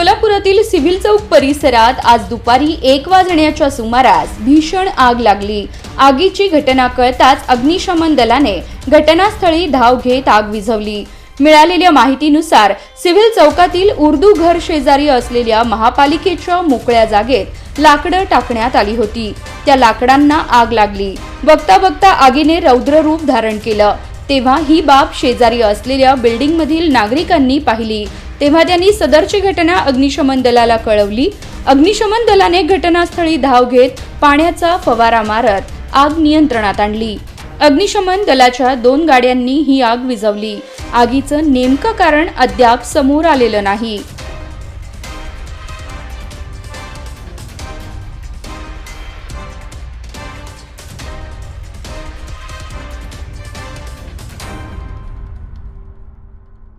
सोलापुरातील civil चौक परिसरात आज दुपारी एक वाजण्याच्या सुमारास भीषण आग लागली. आगीची घटना कळताच अग्निशमन दलाने घटनास्थळी धाव घेत आग विझवली. मिळालेल्या माहितीनुसार सिव्हिल चौकातील उर्दू घर शेजारी असलेल्या महापालिकेच्या मोकळ्या जागेत लाकडं टाकण्यात आली होती. त्या लाकडांना आग लागली. बघता बघता आगीने रौद्र रूप धारण केलं. तेव्हा ही बाब शेजारी असलेल्या बिल्डिंगमधील नागरिकांनी पाहिली. तेव्हा त्यांनी सदरची घटना अग्निशमन दलाला कळवली. अग्निशमन दलाने घटनास्थळी धाव घेत पाण्याचा फवारा मारत आग नियंत्रणात आणली. अग्निशमन दलाच्या दोन गाड्यांनी ही आग विझवली. आगीचं नेमकं कारण अद्याप समोर आलेलं नाही.